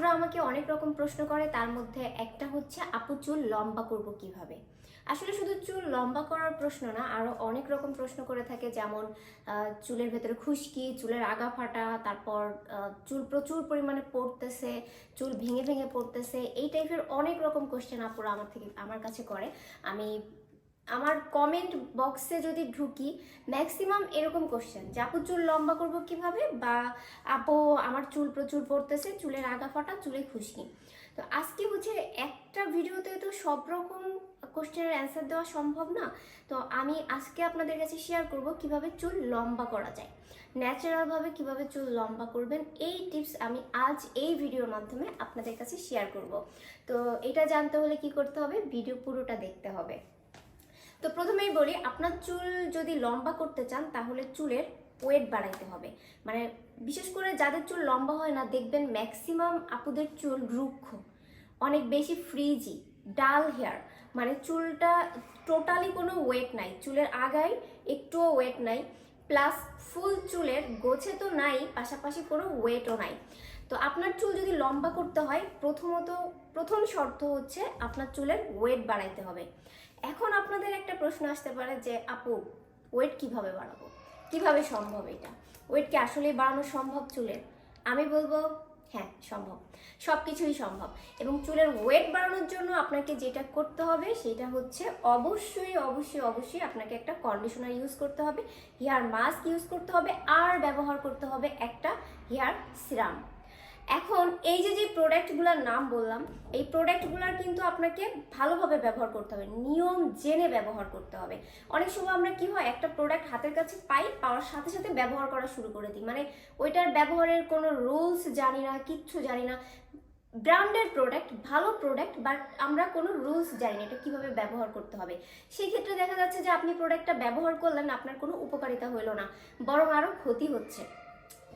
আপুরা আমাকে অনেক রকম প্রশ্ন করে, তার মধ্যে একটা হচ্ছে, আপু, চুল লম্বা করব কীভাবে? আসলে শুধু চুল লম্বা করার প্রশ্ন না আরও অনেক রকম প্রশ্ন করে থাকে, যেমন চুলের ভেতরে খুশকি, চুলের আগা ফাটা, তারপর চুল প্রচুর পরিমাণে পড়তেছে, চুল ভেঙে ভেঙে পড়তেছে, এই টাইপের অনেক রকম কোশ্চেন আপুরা আমার থেকে, আমার কাছে করে। আমি আমার কমেন্ট বক্সে যদি ঢুকি ম্যাক্সিমাম এরকম কোশ্চেন যে আপু চুল লম্বা করব কীভাবে? বা আপু আমার চুল প্রচুর পড়তেছে, চুলের আগা ফাটা, চুলে খুশকি। তো আজকে হচ্ছে একটা ভিডিওতে তো সব রকম কোশ্চেনের অ্যান্সার দেওয়া সম্ভব না। তো আমি আজকে আপনাদের কাছে শেয়ার করব কীভাবে চুল লম্বা করা যায়। ন্যাচারালভাবে কীভাবে চুল লম্বা করবেন, এই টিপস আমি আজ এই ভিডিওর মাধ্যমে আপনাদের কাছে শেয়ার করব। তো এটা জানতে হলে কি করতে হবে? ভিডিও পুরোটা দেখতে হবে। তো প্রথমেই বলি, আপনার চুল যদি লম্বা করতে চান, তাহলে চুলের ওয়েট বাড়াইতে হবে। মানে বিশেষ করে যাদের চুল লম্বা হয় না, দেখবেন ম্যাক্সিমাম আপুদের চুল রুক্ষ, অনেক বেশি ফ্রিজি ডাল হেয়ার মানে চুলটা টোটালি কোনো ওয়েট নাই, চুলের আগায় একটুও ওয়েট নাই প্লাস ফুল চুলের গোছে তো নাই, পাশাপাশি কোনো ওয়েটও নাই। তো আপনার চুল যদি লম্বা করতে হয়, প্রথমত, প্রথম শর্ত হচ্ছে আপনার চুলের ওয়েট বাড়াইতে হবে। এখন আপনাদের একটা প্রশ্ন আসতে পারে যে, আপু ওয়েট কীভাবে বাড়াবো? কীভাবে সম্ভব এটা? ওয়েট কি আসলেই বাড়ানো সম্ভব চুলের? আমি বলব হ্যাঁ সম্ভব। সব কিছুই সম্ভব। এবং চুলের ওয়েট বাড়ানোর জন্য আপনাকে যেটা করতে হবে, সেটা হচ্ছে অবশ্যই অবশ্যই অবশ্যই আপনাকে একটা কন্ডিশনার ইউজ করতে হবে হেয়ার মাস্ক ইউজ করতে হবে, আর ব্যবহার করতে হবে একটা হেয়ার সিরাম এখন এই যে যে প্রোডাক্টগুলোর নাম বললাম, এই প্রোডাক্টগুলোর কিন্তু আপনাকে ভালোভাবে ব্যবহার করতে হবে, নিয়ম জেনে ব্যবহার করতে হবে। অনেক সময় আমরা কি হয়, একটা প্রোডাক্ট হাতের কাছে পাই, পাওয়ার সাথে সাথে ব্যবহার করা শুরু করে দিই। মানে ওইটার ব্যবহারের কোনো রুলস জানি না, কিচ্ছু জানি না। ব্র্যান্ডের প্রোডাক্ট ভালো প্রোডাক্ট বাট আমরা কোনো রুলস জানি না, এটা কীভাবে ব্যবহার করতে হবে। সেই ক্ষেত্রে দেখা যাচ্ছে যে আপনি প্রোডাক্টটা ব্যবহার করলেন, আপনার কোনো উপকারিতা হলো না, বরং আরও ক্ষতি হচ্ছে।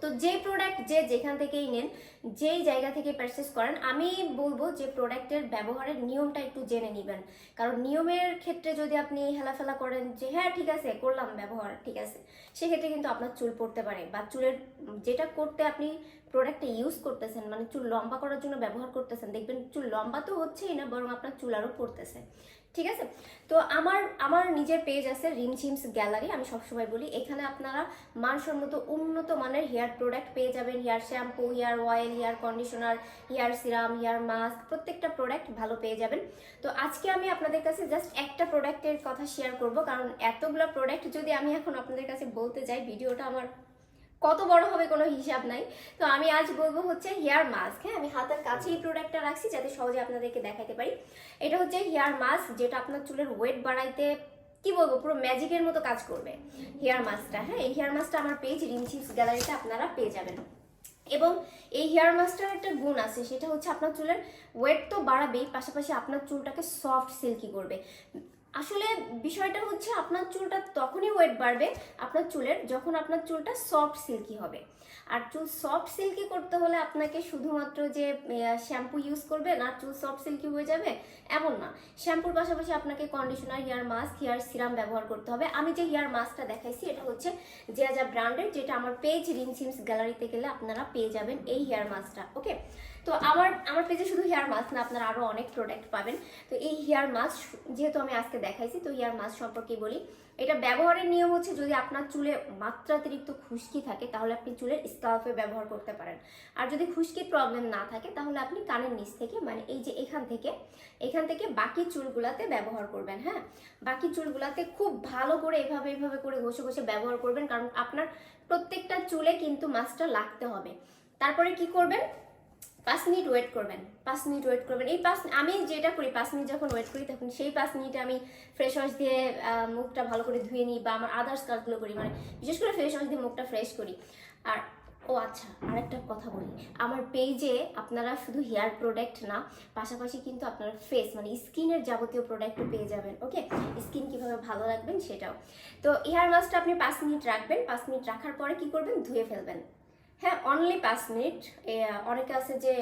তো যে প্রোডাক্ট যে যেখান থেকেই নেন, যেই জায়গা থেকে পারচেস করেন, আমি বলব যে প্রোডাক্টের ব্যবহারের নিয়মটা একটু জেনে নেবেন। কারণ নিয়মের ক্ষেত্রে যদি আপনি হেলাফেলা করেন যে হ্যাঁ ঠিক আছে, করলাম ব্যবহার, ঠিক আছে। সেক্ষেত্রে কিন্তু আপনার চুল পড়তে পারে বা চুলের যেটা করতে আপনি প্রোডাক্টটা ইউজ করতেছেন মানে চুল লম্বা করার জন্য ব্যবহার করতেছেন, দেখবেন চুল লম্বা তো হচ্ছেই না, বরং আপনার চুল আরও পড়তেছে। ঠিক আছে? তো আমার আমার নিজের পেজ আছে রিমঝিমস গ্যালারি আমি সবসময় বলি। এখানে আপনারা মানসম্মত উন্নত মানের হেয়ার প্রোডাক্ট পেয়ে যাবেন। Hair shampoo hair oil hair conditioner hair serum hair mask প্রত্যেকটা প্রোডাক্ট ভালো পেয়ে যাবেন। তো আজকে আমি আপনাদের কাছে জাস্ট একটা প্রোডাক্টের কথা শেয়ার করব, কারণ এতগুলো প্রোডাক্ট যদি আমি এখন আপনাদের কাছে বলতে যাই ভিডিওটা আমার কত বড় হবে কোনো হিসাব নাই। তো আমি আজ বলব হচ্ছে হেয়ার মাস্ক। হ্যাঁ আমি হাতের কাছেই প্রোডাক্টটা রাখছি যাতে সহজে আপনাদেরকে দেখাতে পারি। এটা হচ্ছে হেয়ার মাস্ক যেটা আপনার চুলের ওয়েট বাড়াইতে, কি বলব, পুরো ম্যাজিকের মতো কাজ করবে হেয়ার মাস্কটা। হ্যাঁ এই হেয়ার মাস্কটা আমার পেজ রিমচিপস গ্যালারিতে আপনারা পেয়ে যাবেন। এবং এই হেয়ার মাস্কটার একটা গুণ আছে, সেটা হচ্ছে আপনার চুলের ওয়েট তো বাড়াবেই, পাশাপাশি আপনার চুলটাকে সফট সিল্কি করবে। আসলে বিষয়টা হচ্ছে আপনার চুলটা তখনই ওয়েট বাড়বে আপনার চুলের যখন আপনার চুলটা সফট সিল্কি হবে। আর চুল সফট সিল্কি করতে হলে আপনাকে শুধুমাত্র যে শ্যাম্পু ইউজ করবেন আর চুল সফট সিল্কি হয়ে যাবে, এমন না। শ্যাম্পুর পাশাপাশি আপনাকে conditioner hair mask hair serum ব্যবহার করতে হবে। আমি যে হেয়ার মাস্কটা দেখাইছি, এটা হচ্ছে জিয়াজা ব্র্যান্ডের যেটা আমার পেজ রিমসিমস গ্যালারিতে গেলে আপনারা পেয়ে যাবেন এই হেয়ার মাস্কটা ওকে তো আমার আমার পেজে শুধু হেয়ার মাস্ক না, আপনারা আরও অনেক প্রোডাক্ট পাবেন। তো এই হেয়ার মাস্ক যেহেতু আমি আজকে দেখাইছি, তো ইয়ার মাস্ক সম্পর্কে বলি। এটা ব্যবহারের নিয়ম হচ্ছে যদি আপনার চুলে মাত্রাতিরিক্ত খুশকি থাকে, তাহলে আপনি চুলের স্কাল্পে ব্যবহার করতে পারেন। আর যদি খুশকির প্রবলেম না থাকে, তাহলে আপনি কানের নিচ থেকে মানে এই যে এখান থেকে এখান থেকে বাকি চুলগুলাতে ব্যবহার করবেন হ্যাঁ? বাকি চুলগুলাতে খুব ভালো করে এভাবে এভাবে করে ঘষে ঘষে ব্যবহার করবেন, কারণ আপনার প্রত্যেকটা চুলে কিন্তু মাস্কটা লাগতে হবে। তারপরে কি করবেন? পাঁচ মিনিট ওয়েট করবেন, পাঁচ মিনিট ওয়েট করবেন। এই পাঁচ আমি যেটা করি, পাঁচ মিনিট যখন ওয়েট করি, তখন সেই পাঁচ মিনিটে আমি ফ্রেশ ওয়াশ দিয়ে মুখটা ভালো করে ধুয়ে নিই বা আমার আদার্স কাজগুলো করি। মানে বিশেষ করে ফ্রেশ ওয়াশ দিয়ে মুখটা ফ্রেশ করি। আর, ও আচ্ছা আরেকটা কথা বলি। আমার পেজে আপনারা শুধু হেয়ার প্রোডাক্ট না, পাশাপাশি কিন্তু আপনারা ফেস মানে স্কিনের যাবতীয় প্রোডাক্টও পেয়ে যাবেন ওকে স্কিন কীভাবে ভালো রাখবেন সেটাও। তো হেয়ার মাস্কটা আপনি পাঁচ মিনিট রাখবেন, পাঁচ মিনিট রাখার পরে কি করবেন? ধুয়ে ফেলবেন। হ্যাঁ অনলি পাঁচ মিনিট। অনেকে আছে যে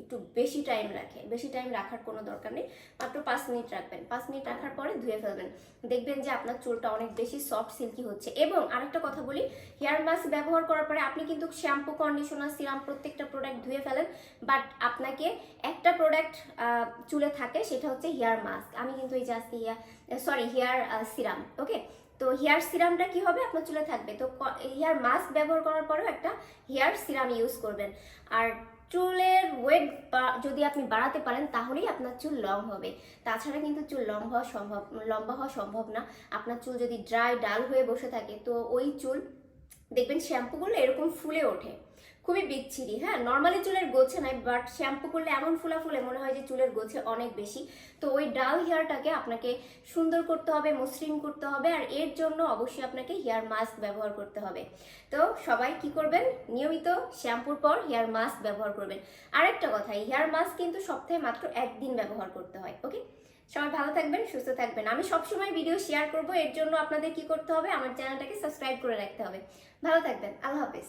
একটু বেশি টাইম রাখে। বেশি টাইম রাখার কোনো দরকার নেই। মাত্র পাঁচ মিনিট রাখবেন। পাঁচ মিনিট রাখার পরে ধুয়ে ফেলবেন। দেখবেন যে আপনার চুলটা অনেক বেশি সফট সিল্কি হচ্ছে। এবং আরেকটা কথা বলি হেয়ার মাস্ক ব্যবহার করার পরে আপনি কিন্তু শ্যাম্পু কন্ডিশনার সিরাম প্রত্যেকটা প্রোডাক্ট ধুয়ে ফেলেন। বাট আপনাকে একটা প্রোডাক্ট চুলে থাকে, সেটা হচ্ছে হেয়ার মাস্ক আমি কিন্তু এই আজকে hair sorry hair serum okay তো হেয়ার সিরামটা কি হবে? আপনার চুলে থাকবে। তো হেয়ার মাস্ক ব্যবহার করার পরেও একটা হেয়ার সিরাম ইউজ করবেন। আর চুলের ওয়েট যদি আপনি বাড়াতে পারেন, তাহলেই আপনার চুল লং হবে। তাছাড়া কিন্তু চুল লং হওয়া সম্ভব, লম্বা হওয়া সম্ভব না। আপনার চুল যদি ড্রাই, ডাল হয়ে বসে থাকে, তো ওই চুল দেখবেন শ্যাম্পুগুলো এরকম ফুলে ওঠে। খুবই বিচ্ছিরি হ্যাঁ? নর্মালি চুলের গোছে নাই বাট শ্যাম্পু করলে এমন ফুলা ফুলে মনে হয় যে চুলের গোছে অনেক বেশি। তো ওই ডাল হেয়ারটাকে আপনাকে সুন্দর করতে হবে, মসৃণ করতে হবে, আর এর জন্য অবশ্যই আপনাকে হেয়ার মাস্ক ব্যবহার করতে হবে। তো সবাই কি করবেন? নিয়মিত শ্যাম্পুর পর হেয়ার মাস্ক ব্যবহার করবেন। আরেকটা কথা হেয়ার মাস্ক কিন্তু সপ্তাহে মাত্র একদিন ব্যবহার করতে হয়, ওকে? সবাই ভালো থাকবেন, সুস্থ থাকবেন। আমি সবসময় ভিডিও শেয়ার করব, এর জন্য আপনাদের কি করতে হবে? আমার চ্যানেলটাকে সাবস্ক্রাইব করে রাখতে হবে। ভালো থাকবেন, আল্লাহ হাফেজ।